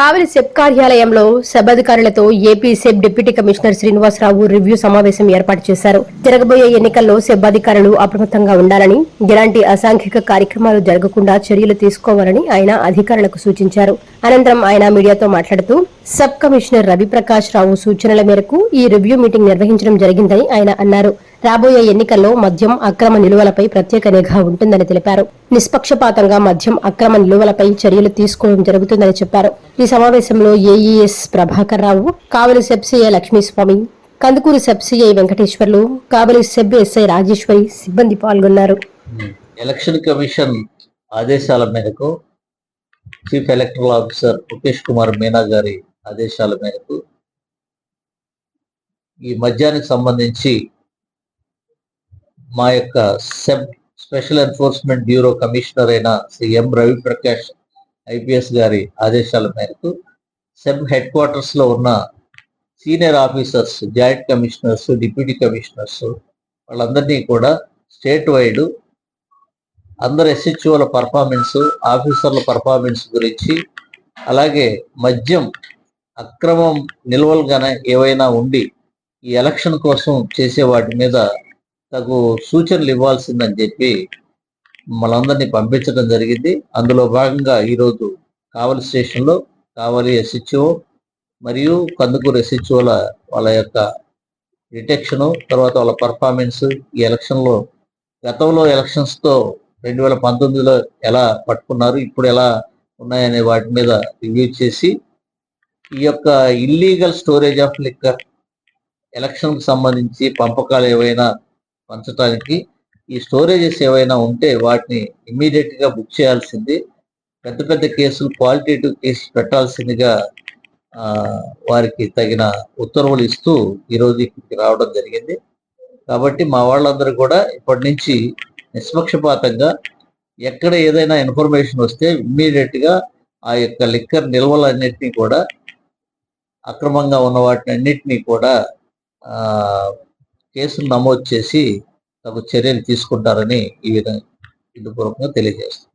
కావలి SEB కార్యాలయంలో SEB అధికారులతో AP SEB deputy commissioner Srinivasarao review సమావేశం ఏర్పాటు చేశారు. జరగబోయే ఎన్నికల్లో సెబ్ అధికారులు అప్రమత్తంగా ఉండాలని ఎలాంటి అసాంఘిక కార్యక్రమాలు జరగకుండా చర్యలు తీసుకోవాలని ఆయన అధికారులకు సూచించారు. అనంతరం ఆయన మీడియాతో మాట్లాడుతూ సబ్ కమిషనర్ రవిప్రకాష్ రావు సూచనల మేరకు ఈ రివ్యూ మీటింగ్ నిర్వహించడం జరిగిందని ఆయన అన్నారు. రాబోయే ఎన్నికల్లో మద్యం అక్రమ నిలువలపై ప్రత్యేక నిఘా ఉంటుందని తెలిపారు. నిష్పక్షపాతంగా మద్యం అక్రమ నిలువలపై చర్యలు తీసుకోవడం జరుగుతుందని చెప్పారు. ఈ సమావేశంలో AES Prabhakar Rao Kavali SEB CI Lakshmiswamy Kandukur SEB CI Venkateswarlu Kavali SEB SI Rajeswari సిబ్బంది పాల్గొన్నారు. ఎలక్షన్ కమిషన్ ఆదేశాల మేరకు chief electoral officer Mukesh Kumar Meena గారి ఆదేశాల మేరకు ఈ మద్యానికి సంబంధించి మా యొక్క SEB special enforcement bureau commissioner అయిన శ్రీ ఎం రవిప్రకాష్ ఐపీఎస్ గారి ఆదేశాల మేరకు సెబ్ హెడ్ క్వార్టర్స్లో ఉన్న senior officers joint commissioners deputy commissioners వాళ్ళందరినీ కూడా స్టేట్ వైడ్ అందరు ఎస్హెచ్ఓల పర్ఫార్మెన్స్ ఆఫీసర్ల పర్ఫార్మెన్స్ గురించి అలాగే మద్యం అక్రమం నిల్వలు కానీ ఏవైనా ఉండి ఈ ఎలక్షన్ కోసం చేసే వాటి మీద తగు సూచనలు ఇవ్వాల్సిందని చెప్పి మనందరినీ పంపించడం జరిగింది. అందులో భాగంగా ఈరోజు కావలి స్టేషన్లో కావలి ఎస్హెచ్ఓ మరియు కందుకూరు ఎస్హెచ్ఓల వాళ్ళ యొక్క డిటెక్షను తర్వాత వాళ్ళ పర్ఫార్మెన్స్ ఈ ఎలక్షన్లో గతంలో ఎలక్షన్స్తో రెండు వేల పంతొమ్మిదిలో ఎలా పట్టుకున్నారు ఇప్పుడు ఎలా ఉన్నాయనే వాటి మీద రివ్యూ చేసి ఈ యొక్క ఇల్లీగల్ స్టోరేజ్ ఆఫ్ లిక్కర్ ఎలక్షన్కి సంబంధించి పంపకాలు ఏవైనా పంచడానికి ఈ స్టోరేజెస్ ఏవైనా ఉంటే వాటిని ఇమ్మీడియట్గా బుక్ చేయాల్సింది. పెద్ద పెద్ద కేసులు క్వాలిటేటివ్ కేసు పెట్టాల్సిందిగా వారికి తగిన ఉత్తర్వులు ఇస్తూ ఈరోజు ఇక్కడికి రావడం జరిగింది. కాబట్టి మా వాళ్ళందరూ కూడా ఇప్పటి నుంచి నిష్పక్షపాతంగా ఎక్కడ ఏదైనా ఇన్ఫర్మేషన్ వస్తే ఇమ్మీడియట్గా ఆ యొక్క లిక్కర్ నిల్వలన్నింటినీ కూడా అక్రమంగా ఉన్న వాటిని అన్నిటినీ కూడా కేసులు నమోదు చేసి తగు చర్యలు తీసుకుంటారని ఈ విధంగా ఇందుపూర్వకంగా తెలియజేస్తుంది